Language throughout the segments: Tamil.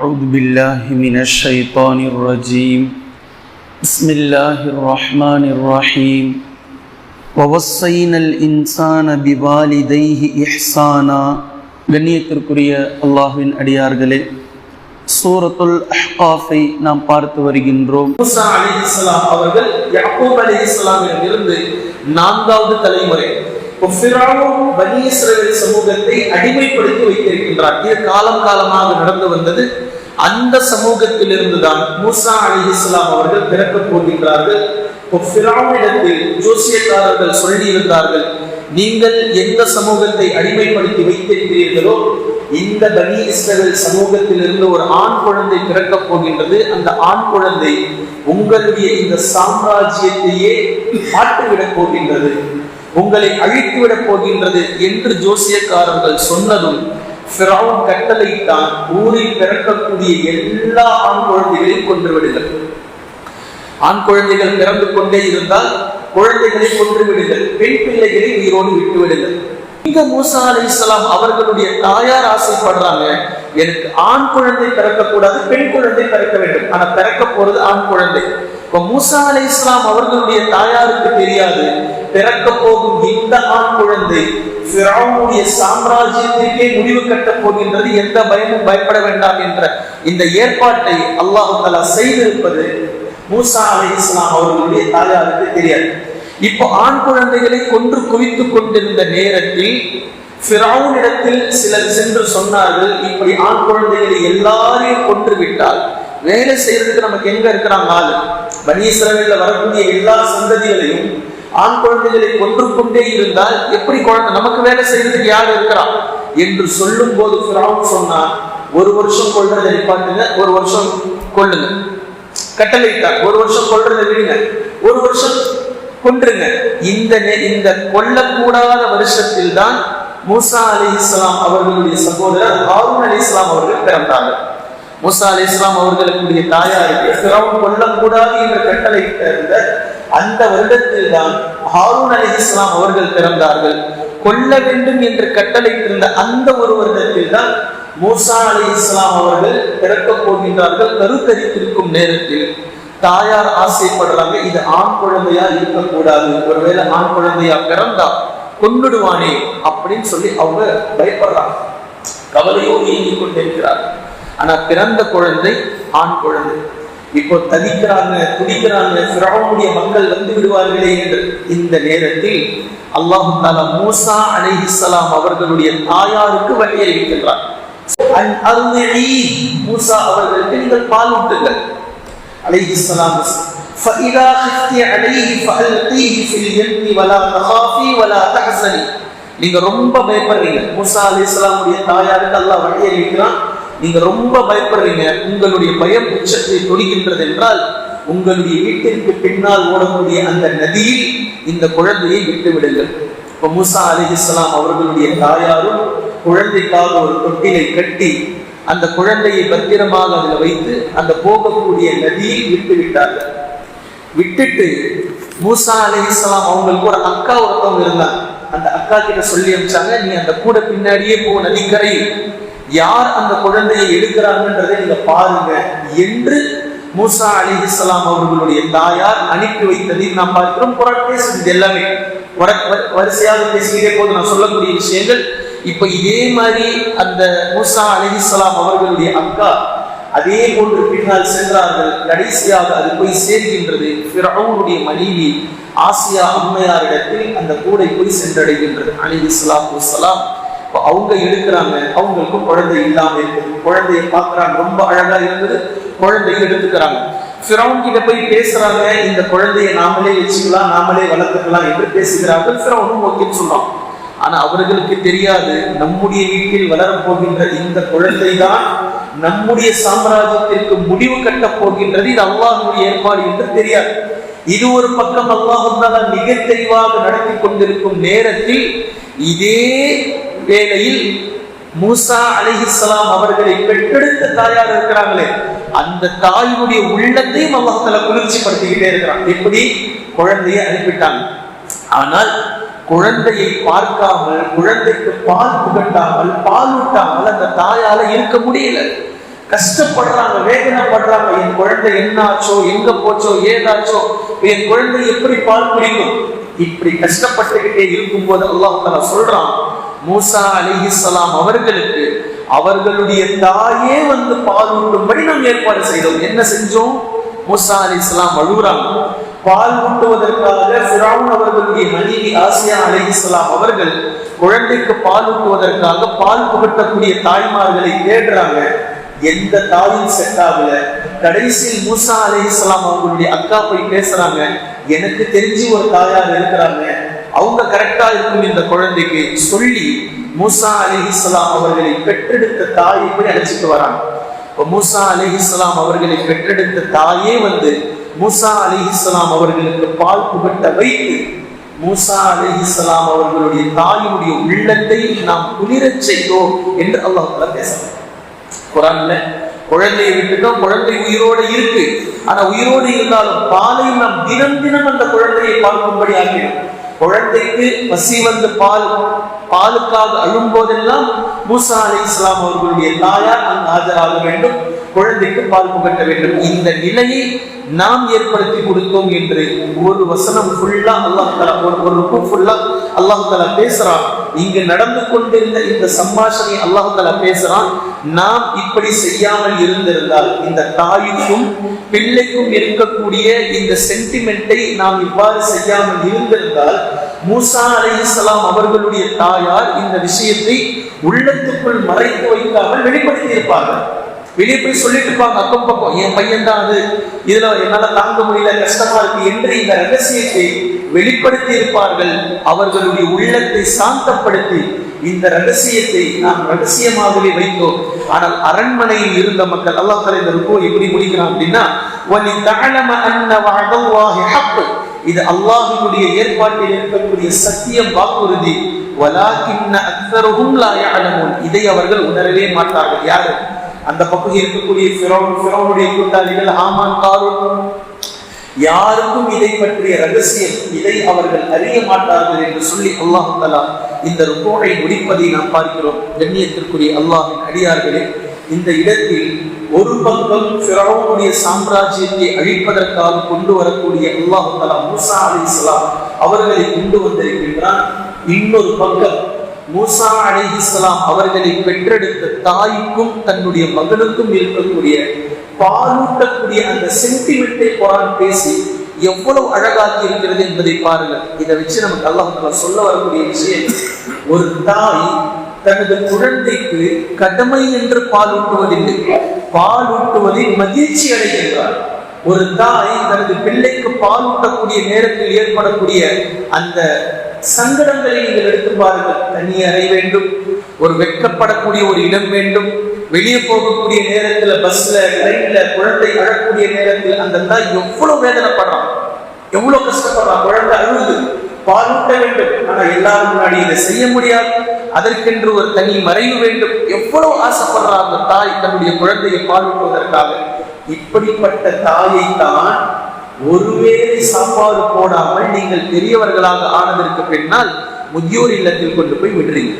أعوذ بالله من الشيطان الرجيم بسم الله الرحمن الرحيم ووصينا الإنسان بوالديه إحسانا கண்ணியத்திற்குரிய அல்லாஹ்வின் அடியார்களே சூரத்துல் அஹ்காஃபை நாம் பார்த்து வருகின்றோம் மூசா அலிஹிஸ்லாம் அவர்கள் யாக்கூப் அலிஹிஸ்லாமிடம் இருந்து நான்காவது தலைமுறை இப்போ ஃபிரௌன் பனி இஸ்ரவேல் சமூகத்தை அடிமைப்படுத்தி வைத்திருக்கின்றார் இது காலம் காலமாக நடந்து வந்தது அந்த சமூகத்திலிருந்து தான் மூசா அலிஹிஸ்லாம் அவர்கள் பிறக்கப் போகின்றார்கள். இப்போ ஜோசியக்காரர்கள் சொல்லி இருந்தார்கள் நீங்கள் எந்த சமூகத்தை அடிமைப்படுத்தி வைத்திருக்கிறீர்களோ இந்த பனி சமூகத்தில் சமூகத்திலிருந்து ஒரு ஆண் குழந்தை பிறக்கப் போகின்றது. அந்த ஆண் குழந்தை உங்களுடைய இந்த சாம்ராஜ்யத்தையே மாட்டுவிடப் போகின்றது உங்களை அழித்துவிடப் போகின்றது என்று ஜோசியக்காரர்கள் சொன்னதும் சிராவும் கட்டளைத்தான் ஊரில் பிறக்கக்கூடிய எல்லா ஆண் குழந்தைகளையும் கொன்று விடுங்கள் ஆண் குழந்தைகள் பிறந்து கொண்டே இருந்தால் குழந்தைகளை கொன்று விடுங்கள் பெண் பிள்ளைகளை உயிரோடு விட்டு விடுங்கள் இங்க மூசா அலி இஸ்லாம் அவர்களுடைய தாயார் ஆசைப்படுறாங்க எனக்கு ஆண் குழந்தை பிறக்கக்கூடாது பெண் குழந்தை பிறக்க வேண்டும். ஆனா பிறக்க போறது ஆண் குழந்தை. இப்ப மூசா அலி இஸ்லாம் அவர்களுடைய தாயாருக்கு தெரியாது. பிறக்க போகும் இந்த ஆண் குழந்தை ஃபிரௌனுடைய சாம்ராஜ்யத்திற்கே முடிவு கட்டப் போகின்றது எந்த பயமும் பயப்பட வேண்டாம் என்ற இந்த ஏற்பாட்டை அல்லாஹு தலா செய்திருப்பது மூசா அலி இஸ்லாம் அவர்களுடைய தாயாருக்கு தெரியாது. இப்போ ஆண் குழந்தைகளை கொன்று குவித்துக் கொண்டிருந்த நேரத்தில் ஃபிரௌனிடத்தில் சிலர் சென்று சொன்னார்கள் இப்படி ஆண் குழந்தைகளை எல்லாரையும் கொன்று விட்டால் வேலை செய்யறதுக்கு நமக்கு எங்க இருக்கிறாங்க ஆளு? பனீஸ்வரவில வரக்கூடிய எல்லா சந்ததிகளையும் ஆண் குழந்தைகளை கொன்று கொண்டே இருந்தால் எப்படி குழந்தை நமக்கு வேலை செய்யறதுக்கு யார் இருக்கிறான் என்று சொல்லும் போது சொன்னா ஒரு வருஷம் கொள்றதை நிப்பாட்டுங்க ஒரு வருஷம் கொள்ளுங்க. கட்டளையிட்டார் ஒரு வருஷம் கொள்றதை விடுங்க ஒரு வருஷம் கொன்றுங்க. இந்த நெ- இந்த கொல்லக்கூடாத வருஷத்தில் தான் மூசா அலி இஸ்லாம் அவர்களுடைய சகோதரர் ஹாரூன் அலி இஸ்லாம் அவர்கள் பிறந்தார்கள். மூசா அலி இஸ்லாம் அவர்களுக்கு தாயாருக்கு ஃபிரௌன் கொல்லக்கூடாது என்ற கட்டளை இருந்த அந்த வருடத்தில் தான் ஹாரூன் அலி இஸ்லாம் அவர்கள் பிறந்தார்கள். கொல்ல வேண்டும் என்று இருந்த அந்த ஒரு வருடத்தில் தான் மூசா அலி இஸ்லாம் அவர்கள் பிறக்கப் போகின்றார்கள் கருத்தரித்திருக்கும் நேரத்தில். தாயார் ஆசைப்படுறாங்க இது ஆண் குழந்தையா இருக்கக்கூடாது. ஒருவேளை ஆண் குழந்தையா பிறந்தா கொண்டுடுவானே அப்படின்னு சொல்லி அவங்க பயப்படுறாங்க. கவலையோடு இயங்கிக் கொண்டிருக்கிறார் ஆனா பிறந்த குழந்தை ஆண் குழந்தை இப்போ தவிக்கிறாங்க துடிக்கிறாங்க ஃபிரௌனுடைய மக்கள் வந்து விடுவார்களே என்று இந்த நேரத்தில் அல்லாஹு தாலா மூசா அலைஹிஸ்ஸலாம் அவர்களுடைய தாயாருக்கு வழி அறிவிக்கின்றார் அன் அருந்திழி மூசா அவர்களுக்கு நீங்கள் பால் ஊட்டுங்கள் அலைஹிஸ்ஸலாம் فإذا خفت عليه فألقيه في اليم ولا تخافي ولا تحزني நீங்க ரொம்ப பயப்படுறீங்க மூசா அலைஹிஸ்ஸலாமுடைய தாயாருக்கு அல்லாஹ் வழி அறிவிக்கிறான் நீங்க ரொம்ப பயப்படுறீங்க. உங்களுடைய பயம் உச்சத்தை தொடுகின்றது என்றால் உங்களுடைய வீட்டிற்கு பின்னால் ஓடக்கூடிய அந்த நதியில் இந்த குழந்தையை விட்டு விடுங்கள் இப்ப மூசா அலிஹிஸ்லாம் அவர்களுடைய தாயாரும் குழந்தைக்காக ஒரு தொட்டிலை கட்டி அந்த குழந்தையை பத்திரமாக அதில் வைத்து அந்த போகக்கூடிய நதியை விட்டு விட்டார்கள் விட்டுட்டு மூசா அலிஹிஸ்லாம் அவங்களுக்கு ஒரு அக்கா ஒருத்தவங்க இருந்தாங்க. அந்த அக்கா கிட்ட சொல்லி அனுப்பிச்சாங்க நீ அந்த கூட பின்னாடியே போ நதிக்கரை யார் அந்த குழந்தையை எடுக்கிறாங்கன்றதை நீங்க பாருங்க என்று மூசா அலிஹிஸ்லாம் அவர்களுடைய தாயார் அனுப்பி வைத்ததை. நாம் பார்க்கிறோம் குரல் பேசுது இது எல்லாமே. வர- வரிசையாக பேசுகிறே போது நான் சொல்லக்கூடிய விஷயங்கள். இப்ப இதே மாதிரி அந்த மூசா அலிஹிஸ்லாம் அவர்களுடைய அக்கா அதே போன்று பின்னால் சென்றார்கள். கடைசியாக அது போய் சேர்கின்றது ஃபிரௌனுடைய மனைவி ஆசியா அம்மையாரிடத்தில் அந்த கூடை போய் சென்றடைகின்றது. அலி இஸ்லாம் அவங்க எடுக்கிறாங்க அவங்களுக்கும் குழந்தை இல்லாம இருக்குது. குழந்தையை பார்க்கறாங்க ரொம்ப அழகா இருந்தது குழந்தையை எடுத்துக்கிறாங்க. ஃபிரௌன் கிட்ட போய் பேசுறாங்க இந்த குழந்தையை நாமளே வச்சுக்கலாம் நாமளே வளர்த்துக்கலாம் என்று பேசுகிறார்கள். ஃபிரௌனும் ஓகேன்னு சொன்னான். ஆனா அவர்களுக்கு தெரியாது நம்முடைய வீட்டில் வளரப் போகின்ற இந்த குழந்தை தான் நம்முடைய சாம்ராஜ்யத்திற்கு முடிவு கட்டப் போகின்றது. இது அல்லாஹனுடைய ஏற்பாடு என்று தெரியாது. இது ஒரு பக்கம் அல்லாஹ் மிக தெளிவாக நடத்தி கொண்டிருக்கும் நேரத்தில் இதே வேளையில் மூசா அலிஹிஸ்லாம் அவர்களை பெற்றெடுத்த தாயார் இருக்கிறாங்களே அந்த தாயினுடைய உள்ளத்தையும் அல்லாஹால குளிர்ச்சிப்படுத்திக்கிட்டே இருக்கிறான். எப்படி? குழந்தையை அனுப்பிட்டாங்க ஆனால் குழந்தையை பார்க்காமல் குழந்தைக்கு பால் புகட்டாமல் பால் ஊட்டாமல் அந்த தாயால இருக்க முடியல. கஷ்டப்படுறாங்க வேதனைப்படுறாங்க. என் குழந்தை என்ன ஆச்சோ எங்க போச்சோ ஏதாச்சோ என் குழந்தை எப்படி பால் குடிக்கும்? இப்படி கஷ்டப்பட்டுக்கிட்டே இருக்கும்போது அல்லாஹ் தஆலா சொல்றான் மூசா அலிஹிஸ்ஸலாம் அவர்களுக்கு அவர்களுடைய தாயே வந்து பால் ஊட்டும்படி நாம் ஏற்பாடு செய்தோம். என்ன செஞ்சோம்? மூசா அலிஸ்லாம் அழுகுறாங்க. பால் ஊட்டுவதற்காக ஃபிரௌன் அவர்களுடைய மனைவி ஆசியா அலிஹிஸ்லாம் அவர்கள் குழந்தைக்கு பால் ஊட்டுவதற்காக பால் புகட்டக்கூடிய தாய்மார்களை தேடுறாங்க. எந்த தாயும் செட் ஆகல. கடைசியில் மூசா அலிஹிஸ்லாம் அவங்களுடைய அக்கா போய் பேசுறாங்க. எனக்கு தெரிஞ்சு ஒரு தாயார் இருக்கிறாங்க. அவங்க கரெக்டா இருக்கும் இந்த குழந்தைக்கு சொல்லி மூசா அலிஹிஸ்லாம் அவர்களை பெற்றெடுத்த தாயை இப்படி அழைச்சிட்டு வராங்க. இப்போ மூசா அலிஹிஸ்லாம் அவர்களை பெற்றெடுத்த தாயே வந்து மூசா அலிஹிஸ்லாம் அவர்களுக்கு பால் புகட்ட வைத்து மூசா அலிஹிஸ்லாம் அவர்களுடைய தாயினுடைய உள்ளத்தை நாம் குளிரச் செய்தோம் என்று அல்லாஹ் தஆலா பேசுறாங்க குரான்ல குழந்தையை விட்டுட்டோம் குழந்தை உயிரோட இருக்கு. ஆனா உயிரோடு இருந்தாலும் பாலை நாம் தினம் தினம் அந்த குழந்தையை பார்க்கும்படி ஆகிடும் குழந்தைக்கு பசி வந்து பால் பாலுக்காக அழும் போதெல்லாம் மூசா அலி இஸ்லாம் அவர்களுடைய தாயார் அங்கு ஆஜராக வேண்டும் குழந்தைக்கு பால் புகட்ட வேண்டும். இந்த நிலையை நாம் ஏற்படுத்தி கொடுத்தோம் என்று ஒரு வசனம் ஃபுல்லா அல்லாஹ் தலா ஒரு ஒரு ருக்கு ஃபுல்லா அல்லாஹ் தலா பேசுறான். இங்கு நடந்து கொண்டிருந்த இந்த சம்பாஷணை அல்லாஹ் தலா பேசுறான். நாம் இப்படி செய்யாமல் இருந்திருந்தால் இந்த தாயுக்கும் பிள்ளைக்கும் இருக்கக்கூடிய இந்த சென்டிமெண்ட்டை நாம் இவ்வாறு செய்யாமல் இருந்திருந்தால் மூசா அலைஹிஸ்ஸலாம் அவர்களுடைய தாயார் இந்த விஷயத்தை உள்ளத்துக்குள் மறைத்து வைக்காமல் வெளிப்படுத்தி இருப்பார்கள் வெளியே போய் சொல்லிட்டு இருப்பாங்க அக்கம் பக்கம். என் பையன் தான் அது. இதுல என்னால தாங்க முடியல கஷ்டமா இருக்கு என்று இந்த ரகசியத்தை வெளிப்படுத்தி இருப்பார்கள். அவர்களுடைய உள்ளத்தை சாந்தப்படுத்தி இந்த ரகசியத்தை நாம் ரகசியமாகவே வைத்தோம். ஆனால் அரண்மனையில் இருந்த மக்கள் அல்லாஹ் இந்த ருக்கோ எப்படி முடிக்கிறான் அப்படின்னா இது அல்லாஹினுடைய ஏற்பாட்டில் இருக்கக்கூடிய சத்தியம் வாக்குறுதி. இதை அவர்கள் உணரவே மாட்டார்கள். யாரு? அந்த பக்கம் இருக்கக்கூடிய ஃபிரௌன் கூட்டாளிகள் ஆமான் காரூன் யாருக்கும் இதை பற்றிய ரகசியம் இதை அவர்கள் அறிய மாட்டார்கள் என்று சொல்லி அல்லாஹ் தலா இந்த ருக்கோனை முடிப்பதை நாம் பார்க்கிறோம். கண்ணியத்திற்குரிய அல்லாஹின் அடியார்களே இந்த இடத்தில் ஒரு பக்கம் ஃபிரௌனுடைய சாம்ராஜ்யத்தை அழிப்பதற்காக கொண்டு வரக்கூடிய அல்லாஹ் தலா மூசா அலி இஸ்லாம் அவர்களை கொண்டு வந்திருக்கின்றான். இன்னொரு பக்கம் மூசா அலிஹிஸ்லாம் அவர்களை பெற்றெடுத்த தாய்க்கும் தன்னுடைய மகனுக்கும் இருக்கக்கூடிய பாலூட்டக்கூடிய அந்த சென்டிமெண்டை குரான் பேசி எவ்வளவு அழகாக்கி இருக்கிறது என்பதை பாருங்கள். இதை வச்சு நமக்கு அல்லாஹ் சொல்ல வரக்கூடிய விஷயம் ஒரு தாய் தனது குழந்தைக்கு கடமை என்று பாலூட்டுவதில்லை. ஊட்டுவதில்லை பால் ஊட்டுவதில் மகிழ்ச்சி அடைகின்றார் ஒரு தாய் தனது பிள்ளைக்கு பாலூட்டக்கூடிய நேரத்தில் ஏற்படக்கூடிய அந்த சங்கடங்களை நீங்கள் எடுத்து பாருங்கள் தனி அறை வேண்டும் ஒரு வெட்கப்படக்கூடிய ஒரு இடம் வேண்டும். வெளியே போகக்கூடிய நேரத்துல பஸ்ல ட்ரெயின்ல குழந்தை அழக்கூடிய நேரத்தில் அந்த தாய் எவ்வளவு வேதனைப்படுறான். எவ்வளவு கஷ்டப்படுறான். குழந்தை அழுது பாலூட்ட வேண்டும். ஆனா எல்லாரும் முன்னாடி இதை செய்ய முடியாது. அதற்கென்று ஒரு தனி மறைவு வேண்டும். எவ்வளவு ஆசைப்படுறா அந்த தாய் தன்னுடைய குழந்தையை பாலூட்டுவதற்காக இப்படிப்பட்ட தாயை தான் ஒருவேளை சாப்பாடு போடாமல் நீங்கள் பெரியவர்களாக ஆனதற்கு பின்னால் முதியோர் இல்லத்தில் கொண்டு போய் விடுறீங்க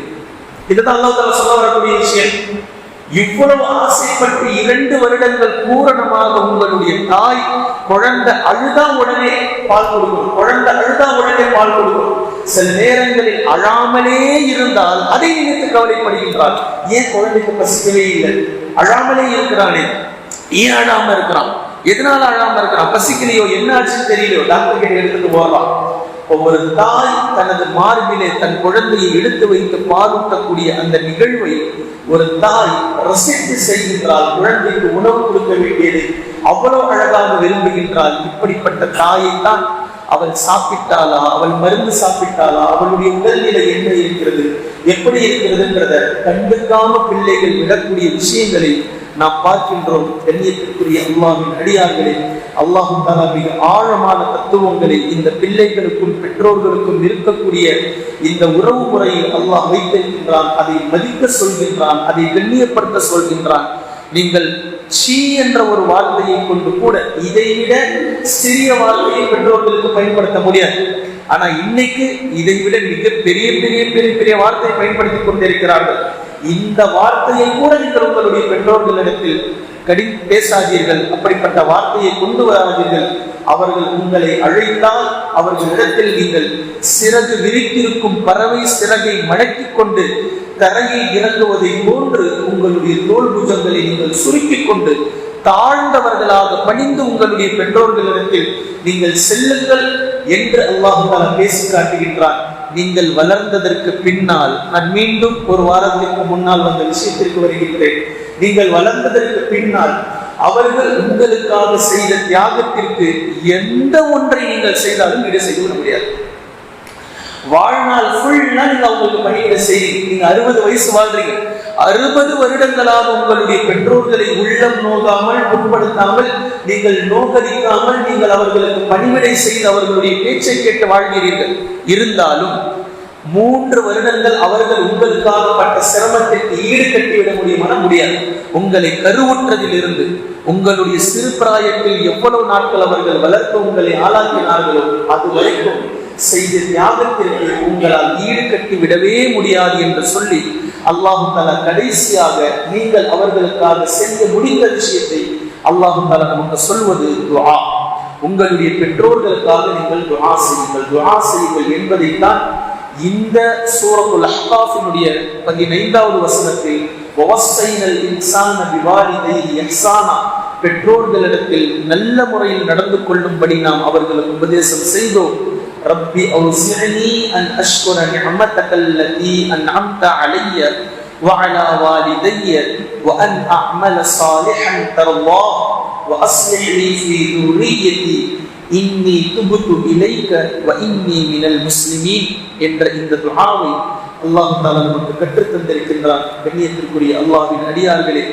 இதுதான் அல்லாஹ் சொல்ல வரக்கூடிய விஷயம். இவ்வளவு ஆசைப்பட்டு இரண்டு வருடங்கள் பூரணமாக உங்களுடைய தாய் குழந்தை அழுதா உடனே பால் கொடுக்கும். குழந்தை அழுதா உடனே பால் கொடுக்கும். சில நேரங்களில் அழாமலே இருந்தால் அதை நினைத்து கவலைப்படுகின்றார். ஏன் குழந்தைக்கு பசிக்கவே இல்லை? அழாமலே இருக்கிறானே. ஏன் அழாம இருக்கிறான்? எதனால அழாம இருக்கிறான் பசிக்கலையோ என்ன ஆச்சுன்னு தெரியலையோ டாக்டர் கிட்ட எடுத்துட்டு போகலாம் ஒவ்வொரு தாய் தனது மார்பிலே தன் குழந்தையை எடுத்து வைத்து பாலூட்டக்கூடிய அந்த நிகழ்வை ஒரு தாய் ரசித்து செய்கின்றால் குழந்தைக்கு உணவு கொடுக்க வேண்டியதை அவ்வளவு அழகாக விரும்புகின்றால் இப்படிப்பட்ட தாயைத்தான் அவள் சாப்பிட்டாளா? அவள் மருந்து சாப்பிட்டாளா? அவளுடைய உடல்நிலை என்ன இருக்கிறது? எப்படி இருக்கிறதுன்றத கண்டுக்காம பிள்ளைகள் விடக்கூடிய விஷயங்களை நாம் பார்க்கின்றோம் கண்ணியத்திற்குரிய அல்லாஹின் அடியார்களே. அல்லாஹு தாலா மிக ஆழமான தத்துவங்களை இந்த பிள்ளைகளுக்கும் பெற்றோர்களுக்கும் இருக்கக்கூடிய இந்த உறவு முறையில் அல்லாஹ் வைத்திருக்கின்றான் அதை மதிக்க சொல்கின்றான் அதை கண்ணியப்படுத்த சொல்கின்றான். நீங்கள் சீ என்ற ஒரு வார்த்தையை கொண்டு கூட இதைவிட சிறிய வார்த்தையை பெற்றோர்களுக்கு பயன்படுத்த முடியாது. ஆனா இன்னைக்கு இதை விட மிக பெரிய பெரிய பெரிய பெரிய வார்த்தையை பயன்படுத்தி கொண்டிருக்கிறார்கள். இந்த வார்த்தையை கூட நீங்கள் உங்களுடைய பெற்றோர்களிடத்தில் கடி பேசாதீர்கள். அப்படிப்பட்ட வார்த்தையை கொண்டு வராதீர்கள். அவர்கள் உங்களை அழைத்தால் அவர்களிடத்தில் நீங்கள் சிறகு விரித்திருக்கும் பறவை சிறகை மடக்கிக் கொண்டு தரையில் இறங்குவதை போன்று உங்களுடைய தோல் புஜங்களை நீங்கள் சுருக்கிக் கொண்டு தாழ்ந்தவர்களாக பணிந்து உங்களுடைய பெற்றோர்களிடத்தில் நீங்கள் செல்லுங்கள் என்று அல்லாஹால பேசி காட்டுகின்றான். நீங்கள் வளர்ந்ததற்கு பின்னால் நான் மீண்டும் ஒரு வாரத்திற்கு முன்னால் வந்த விஷயத்திற்கு வருகின்றேன். நீங்கள் வளர்ந்ததற்கு பின்னால் அவர்கள் உங்களுக்காக செய்த தியாகத்திற்கு எந்த ஒன்றை நீங்கள் செய்தாலும் ஈடு செய்துவிட முடியாது. வாழ்நாள் ஃபுல்லா நீங்க அவங்களுக்கு பணியிட செய்றீங்க நீங்க அறுபது வயசு வாழ்றீங்க. அறுபது வருடங்களாக உங்களுடைய பெற்றோர்களை உள்ளம் நோகாமல் புண்படுத்தாமல் நீங்கள் நோக்கடிக்காமல் நீங்கள் அவர்களுக்கு பணிவிடை செய்து அவர்களுடைய பேச்சை கேட்டு வாழ்கிறீர்கள். இருந்தாலும் மூன்று வருடங்கள் அவர்கள் உங்களுக்காக பட்ட சிரமத்திற்கு ஈடு கட்டிவிட முடியுமான முடியாது. உங்களை கருவுற்றதில் இருந்து உங்களுடைய சிறு பிராயத்தில் எவ்வளவு நாட்கள் அவர்கள் வளர்த்து உங்களை ஆளாக்கினார்களோ அது வரைக்கும் செய்த தியாகத்திற்கு உங்களால் ஈடுகட்டி விடவே முடியாது என்று சொல்லி அல்லாஹு தலா கடைசியாக நீங்கள் அவர்களுக்காக செய்ய முடிந்த விஷயத்தை அல்லாஹு தலா நமக்கு சொல்வது துவா உங்களுடைய பெற்றோர்களுக்காக நீங்கள் துவா செய்யுங்கள். துஆ செய்யுங்கள் என்பதைத்தான் இந்த சூரத்துல் அஹ்காஃபினுடைய பதினைந்தாவது வசனத்தில் வவஸ்ஸைனல் இன்சான பிவாலிதைஹி இஹ்சானா பெற்றோர்களிடத்தில் நல்ல முறையில் நடந்து கொள்ளும்படி நாம் அவர்களுக்கு உபதேசம் செய்தோம். ربي أوزعني أن أشكر نعمتك التي أنعمت علي وعلى والدي وأن أعمل صالحا ترضاه وأصلح لي في ذريتي இன்னி துபுத்து இலைக்க வ இன்னி மினல் முஸ்லிமீன் என்ற இந்த துஆவை அல்லாஹ் தஆலா நமக்கு கற்றுத் தந்திருக்கின்றான் கண்ணியத்திற்குரிய அல்லாஹ்வின் அடியார்களே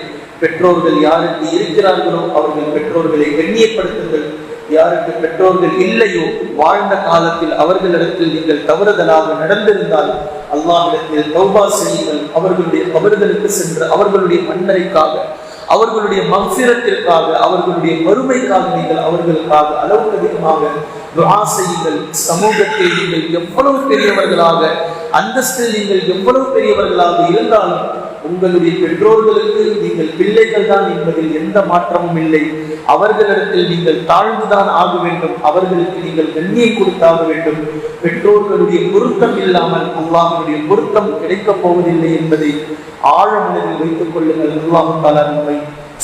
பெற்றோர்கள் யாருக்கு இருக்கிறார்களோ அவர்கள் பெற்றோர்களை கண்ணியப்படுத்துங்கள் யாருக்கு பெற்றோர்கள் இல்லையோ வாழ்ந்த காலத்தில் அவர்களிடத்தில் நீங்கள் தவறுதலாக நடந்திருந்தால் அல்லாஹ்விடத்தில் தௌபா செய்யுங்கள். அவர்களுடைய அவர்களுக்கு சென்று அவர்களுடைய மன்னரைக்காக அவர்களுடைய மஃபிரத்திற்காக அவர்களுடைய வறுமைக்காக நீங்கள் அவர்களுக்காக அளவுக்கு அதிகமாக செய்யுங்கள். சமூகத்தில் நீங்கள் எவ்வளவு பெரியவர்களாக அந்தஸ்தில் நீங்கள் எவ்வளவு பெரியவர்களாக இருந்தாலும் உங்களுடைய பெற்றோர்களுக்கு நீங்கள் பிள்ளைகள் தான் என்பதில் எந்த மாற்றமும் இல்லை. அவர்களிடத்தில் நீங்கள் தாழ்ந்துதான் ஆக வேண்டும். அவர்களுக்கு நீங்கள் கண்ணியை கொடுத்தாக வேண்டும். பெற்றோர்களுடைய பொருத்தம் இல்லாமல் அல்லாஹனுடைய பொருத்தம் கிடைக்கப் போவதில்லை என்பதை ஆழமனதில் வைத்துக் கொள்ளுங்கள். அல்லாஹு தாலா நம்மை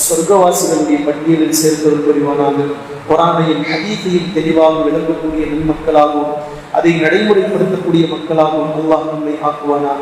சொர்க்கவாசிகளுடைய பட்டியலில் சேர்ந்தவர் புரிவானாக. குரானையும் ஹதீஸையும் தெளிவாக விளங்கக்கூடிய நன்மக்களாகவும் அதை நடைமுறைப்படுத்தக்கூடிய மக்களாகவும் அல்லாஹ் நம்மை ஆக்குவானாக.